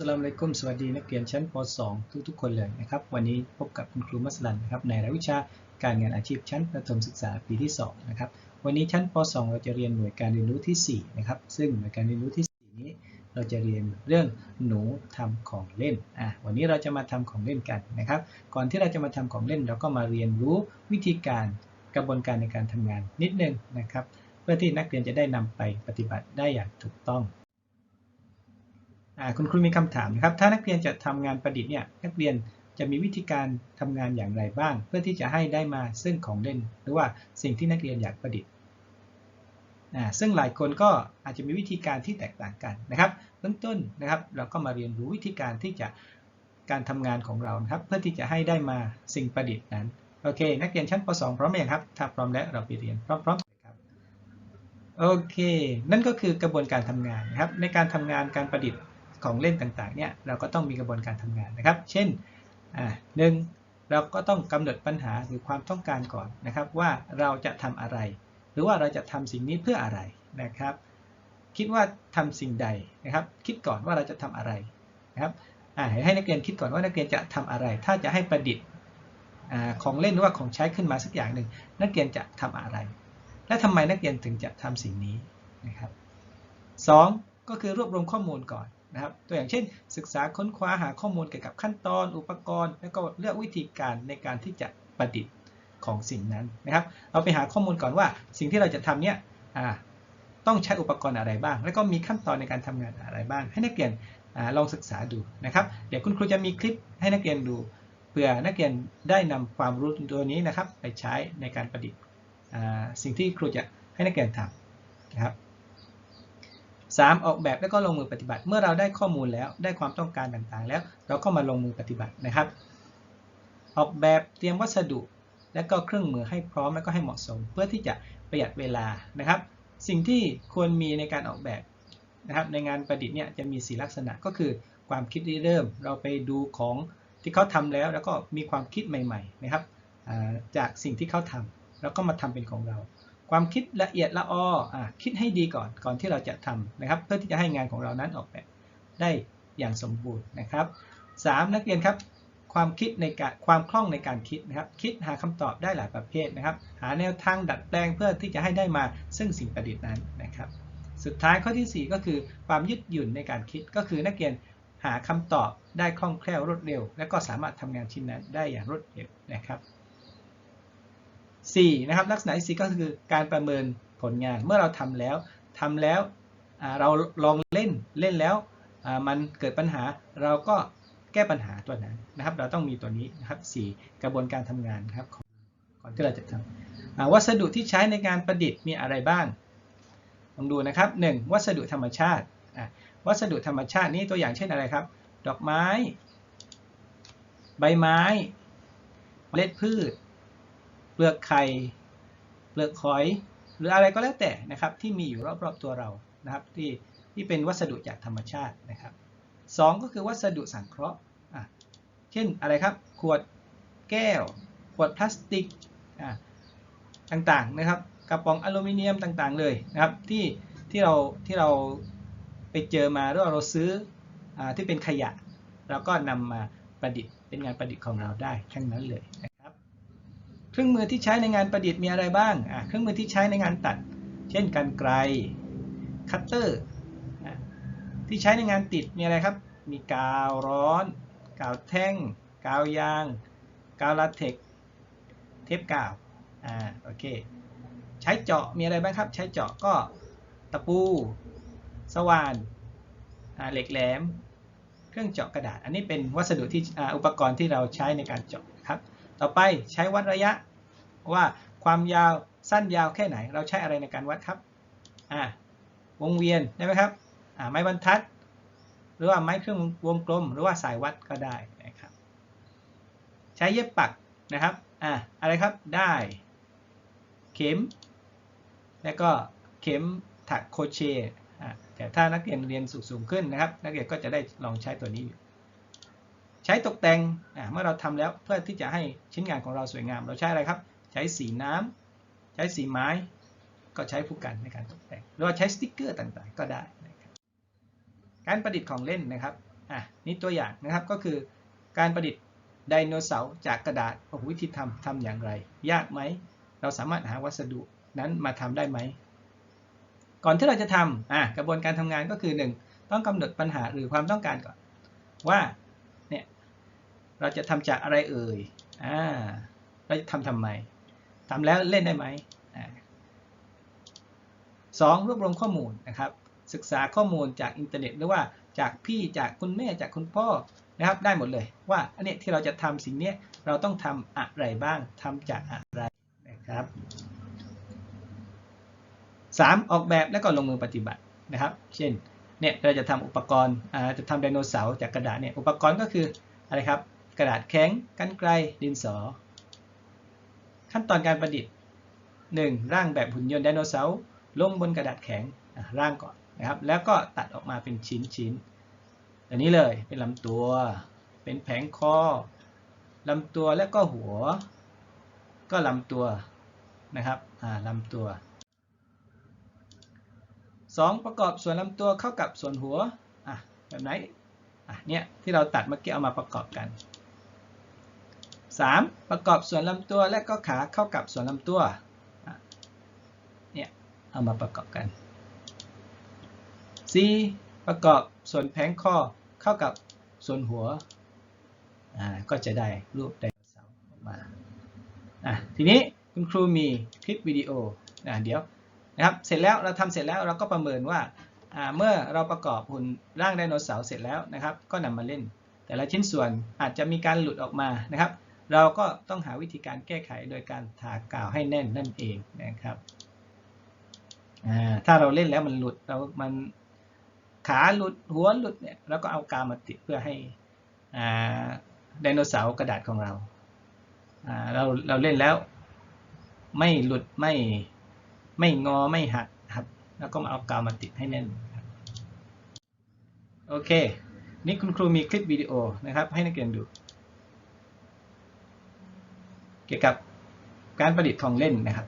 สลามอะลัยกุมสวัสดีนักเรียนชั้นป .2 ทุกๆ คนเลยนะครับ วันนี้พบกับคุณครูมัสลันนะครับในรายวิชาการงานอาชีพชั้นประถมศึกษาปีที่2นะครับวันนี้ชั้นป .2 เราจะเรียนหน่วยการเรียนรู้ที่4นะครับซึ่งหน่วยการเรียนรู้ที่4นี้เราจะเรียนเรื่องหนูทำของเล่นอะวันนี้เราจะมาทำของเล่นกันนะครับ ก่อนที่เราจะมาทำของเล่นเราก็มาเรียนรู้วิธีการกระบวนการในการทำงานนิดนึงนะครับ เพื่อที่นักเรียนจะได้นำไปปฏิบัติได้อย่างถูกต้อง คุณครูมีคำถามนะครับ ถ้านักเรียนจะทำงานประดิษฐ์เนี่ย นักเรียนจะมีวิธีการทำงานอย่างไรบ้าง เพื่อที่จะให้ได้มาซึ่งของเล่น หรือว่าสิ่งที่นักเรียนอยากประดิษฐ์ซึ่งหลายคนก็อาจจะมีวิธีการที่แตกต่างกันนะครับ เบื้องต้นนะครับ เราก็มาเรียนรู้วิธีการที่จะการทำงานของเรานะครับ เพื่อที่จะให้ได้มาสิ่งประดิษฐ์นั้น โอเค นักเรียนชั้นป .2 พร้อมไหมครับ ถ้าพร้อมแล้วเราไปเรียนพร้อมๆเลยครับ โอเค นั่นก็คือกระบวนการทำงานนะครับ ในการทำงานการประดิษฐ์ ของเล่นต่างๆเนี่ยเราก็ต้องมีกระบวนการทำงานนะครับ เช่นหนึ่งเราก็ต้องกำหนดปัญหาหรือความต้องการก่อนนะครับ ว่าเราจะทำอะไร หรือว่าเราจะทำสิ่งนี้เพื่ออะไรนะครับ คิดว่าทำสิ่งใดนะครับ คิดก่อนว่าเราจะทำอะไรนะครับให้นักเรียนคิดก่อนว่านักเรียนจะทำอะไร ถ้าจะให้ประดิษฐ์ของเล่นหรือว่าของใช้ขึ้นมาสักอย่างหนึ่งนักเรียนจะทำอะไร และทำไมนักเรียนถึงจะทำสิ่งนี้นะครับสองก็คือรวบรวมข้อมูลก่อน นะครับ ตัวอย่างเช่น ศึกษาค้นคว้าหาข้อมูลเกี่ยวกับขั้นตอน อุปกรณ์ แล้วก็เลือกวิธีการในการที่จะประดิษฐ์ของสิ่งนั้นนะครับ เราไปหาข้อมูลก่อนว่า สิ่งที่เราจะทำเนี่ยต้องใช้อุปกรณ์อะไรบ้าง แล้วก็มีขั้นตอนในการทำงานอะไรบ้าง ให้นักเรียนอลองศึกษาดูนะครับ เดี๋ยวคุณครูจะมีคลิปให้นักเรียนดูเพื่อนักเรียนได้นำความรู้ตัวนี้นะครับ ไปใช้ในการประดิษฐ์สิ่งที่ครูจะให้นักเรียนทำนะครับ 3. ออกแบบแล้วก็ลงมือปฏิบัติ เมื่อเราได้ข้อมูลแล้วได้ความต้องการต่างๆ แล้ว เราก็มาลงมือปฏิบัตินะครับ ออกแบบเตรียมวัสดุ และก็เครื่องมือให้พร้อมและก็ให้เหมาะสม เพื่อที่จะประหยัดเวลานะครับ สิ่งที่ควรมีในการออกแบบนะครับ ในงานประดิษฐ์เนี่ยจะมี4ลักษณะก็คือความคิดริเริ่ม เราไปดูของที่เขาทำแล้ว แล้วก็มีความคิดใหม่ ๆ นะครับจากสิ่งที่เขาทำแล้วก็มาทำเป็นของเรา ความคิดละเอียดละออคิดให้ดีก่อนก่อนที่เราจะทำนะครับ เพื่อที่จะให้งานของเรานั้นออกแบบได้อย่างสมบูรณ์นะครับ 3. นักเรียนครับ ความคิดในการความคล่องในการคิดนะครับ คิดหาคำตอบได้หลายประเภทนะครับ หาแนวทางดัดแปลงเพื่อที่จะให้ได้มาซึ่งสิ่งประดิษฐ์นั้นนะครับ สุดท้ายข้อที่ 4 ก็คือความยืดหยุ่นในการคิดก็คือนักเรียนหาคำตอบได้คล่องแคล่วรวดเร็ว และก็สามารถทำงานชิ้นนั้นได้อย่างรวดเร็วนะครับ 4นะครับลักษณะที่4ก็คือการประเมินผลงานเมื่อเราทำแล้วทำแล้วเราลองเล่นเล่นแล้วมันเกิดปัญหาเราก็แก้ปัญหาตัวนั้นนะครับ เราต้องมีตัวนี้นะครับ4กระบวนการทำงานครับก่อนที่เราจะทำวัสดุที่ใช้ในการประดิษฐ์มีอะไรบ้างลองดูนะครับ 1. วัสดุธรรมชาติวัสดุธรรมชาตินี้ตัวอย่างเช่นอะไรครับ ดอกไม้ ใบไม้เมล็ดพืช เปลือกไข่เปลือกหอย หรืออะไรก็แล้วแต่นะครับที่มีอยู่รอบๆตัวเรานะครับที่ที่เป็นวัสดุจากธรรมชาตินะครับสก็คือวัสดุสังเคราะห์อะเช่นอะไรครับ ขวดแก้ว ขวดพลาสติกอะต่างๆนะครับกระป๋องอลูมิเนียมต่างๆเลยนะครับที่ที่เราที่เราไปเจอมาหรือว่าเราซื้ออที่เป็นขยะเราก็นำมาประดิษฐ์เป็นงานประดิษฐ์ของเราได้ทั้งนั้นเลย เครื่องมือที่ใช้ในงานประดิษฐ์มีอะไรบ้าง เครื่องมือที่ใช้ในงานตัด เช่นกันไกรคัตเตอร์ ที่ใช้ในงานติดมีอะไรครับ มีกาวร้อน กาวแท่ง กาวยาง กาวลาเทกเทปกาว อ่า โอเค ใช้เจาะมีอะไรบ้างครับ ใช้เจาะก็ตะปู สว่าน เหล็กแหลม เครื่องเจาะกระดาษ อันนี้เป็นวัสดุที่อุปกรณ์ที่เราใช้ในการเจาะครับ ต่อไปใช้วัดระยะว่าความยาวสั้นยาวแค่ไหน เราใช้อะไรในการวัดครับอ่าวงเวียนได้ไหมครับอ่าไม้บรรทัด หรือว่าไม้เครื่องวงกลม หรือว่าสายวัดก็ได้นะครับ ใช้เย็บปักนะครับอ่าอะไรครับได้ เข็ม แล้วก็เข็มถักโคเชแต่ถ้านักเรียนเรียนสูงขึ้นนะครับ นักเรียนก็จะได้ลองใช้ตัวนี้ ใช้ตกแต่งเมื่อเราทำแล้วเพื่อที่จะให้ชิ้นงานของเราสวยงาม เราใช้อะไรครับ ใช้สีน้ำใช้สีไม้ ก็ใช้ผู้กันในการตกแต่ง หรือว่าใช้สติกเกอร์ต่างๆ ก็ได้นะครับการประดิษฐ์ของเล่นนะครับอะนี่ตัวอย่างนะครับก็คือการประดิษฐ์ไดโนเสาร์จากกระดาษโอ้โหวิธีทำทำอย่างไร ยากไหม เราสามารถหาวัสดุนั้นมาทำได้ไหม ก่อนที่เราจะทำอะกระบวนการทำงานก็คือ 1 ต้องกำหนดปัญหาหรือความต้องการก่อน ว่า เราจะทำจากอะไรเอ่ยอ่าเราจะทำทำไมทำแล้วเล่นได้ไหมสองรวบรวมข้อมูลนะครับ ศึกษาข้อมูลจากอินเทอร์เน็ตหรือว่าจากพี่จากคุณแม่จากคุณพ่อนะครับได้หมดเลยว่าอันเนี้ยที่เราจะทำสิ่งนี้เราต้องทำอะไรบ้างทำจากอะไรนะครับสามออกแบบแล้วก็ลงมือปฏิบัตินะครับ เช่นเนี่ยเราจะทำอุปกรณ์จะทำไดโนเสาร์จากกระดาษเนี่ยอุปกรณ์ก็คืออะไรครับ กระดาษแข็ง กันไกล ดินสอ ขั้นตอนการประดิษฐ์ 1. ร่างแบบหุ่นยนต์ไดโนเสาร์ลงบนกระดาษแข็งร่างก่อนนะครับ แล้วก็ตัดออกมาเป็นชิ้นชิ้นๆอันนี้เลยเป็นลำตัว เป็นแผงคอลำตัวและก็หัว ก็ลำตัวนะครับอ่าลำตัว 2. ประกอบส่วนลำตัวเข้ากับส่วนหัวอะแบบไหนอะเนี่ยที่เราตัดเมื่อกี้เอามาประกอบกัน 3. ประกอบส่วนลำตัวและก็ขาเข้ากับส่วนลำตัวเนี่ยเอามาประกอบกัน 4. ประกอบส่วนแผงคอเข้ากับส่วนหัวก็จะได้รูปไดโนเสาร์ออกมาทีนี้คุณครูมีคลิปวิดีโออเดี๋ยวนะครับเสร็จแล้วเราทำเสร็จแล้วเราก็ประเมินว่าเมื่อเราประกอบหุ่นร่างไดโนเสาร์เสร็จแล้วนะครับ ก็นำมาเล่น แต่ละชิ้นส่วนอาจจะมีการหลุดออกมานะครับ เราก็ต้องหาวิธีการแก้ไขโดยการทากาวให้แน่นนั่นเองนะครับถ้าเราเล่นแล้วมันหลุดเรามันขาหลุดหัวหลุดเนี่ยเราก็เอากาวมาติดเพื่อให้ไดโนเสาร์กระดาษของเราเราเราเล่นแล้วไม่หลุดไม่ไม่งอไม่หักครับแล้วก็มาเอากาวมาติดให้แน่นโอเค นี่คุณครูมีคลิปวิดีโอนะครับ ให้นักเรียนดู เกี่ยวกับการประดิษฐ์ของเล่นนะครับ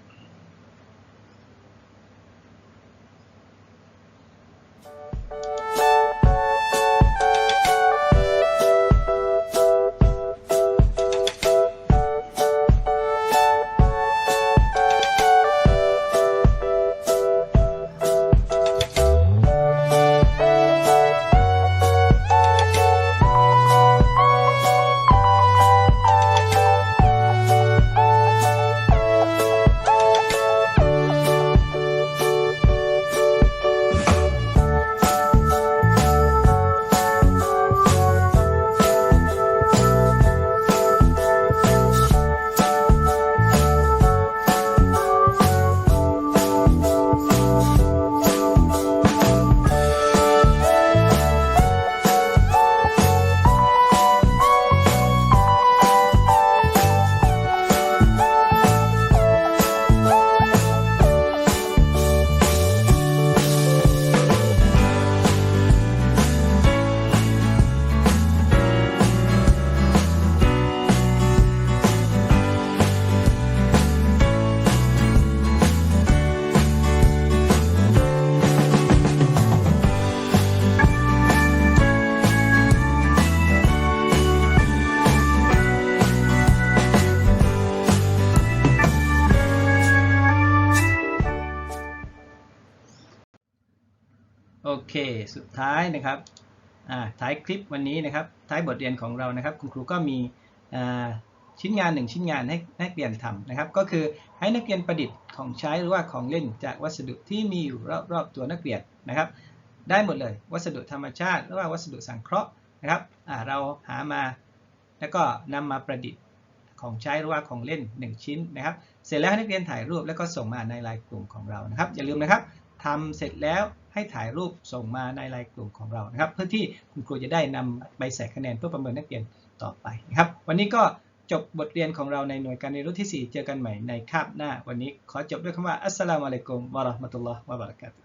เค สุดท้ายนะครับอ่าท้ายคลิปวันนี้นะครับ ท้ายบทเรียนของเรานะครับ คุณครูก็มีชิ้นงานหนึ่งชิ้นงานให้นักเรียนทำนะครับ ก็คือให้นักเรียนประดิษฐ์ของใช้หรือว่าของเล่นจากวัสดุที่มีอยู่รอบๆตัวนักเรียนนะครับ ได้หมดเลยวัสดุธรรมชาติหรือว่าวัสดุสังเคราะห์นะครับเราหามาแล้วก็นำมาประดิษฐ์ของใช้หรือว่าของเล่น 1 ชิ้นนะครับ เสร็จแล้วให้นักเรียนถ่ายรูปแล้วก็ส่งมาในไลน์กลุ่มของเรานะครับ อย่าลืมนะครับทำเสร็จแล้ว ให้ถ่ายรูปส่งมาในไลน์กลุ่มของเรานะครับ เพื่อที่คุณครูจะได้นำใบใส่คะแนนเพื่อประเมินนักเรียนต่อไปนะครับ วันนี้ก็จบบทเรียนของเราในหน่วยการเรียนรู้ที่ 4 เจอกันใหม่ในคาบหน้า วันนี้ขอจบด้วยคำว่าอัสสลามุอะลัยกุมวะเราะห์มะตุลลอฮ์วะบะเราะกาตุ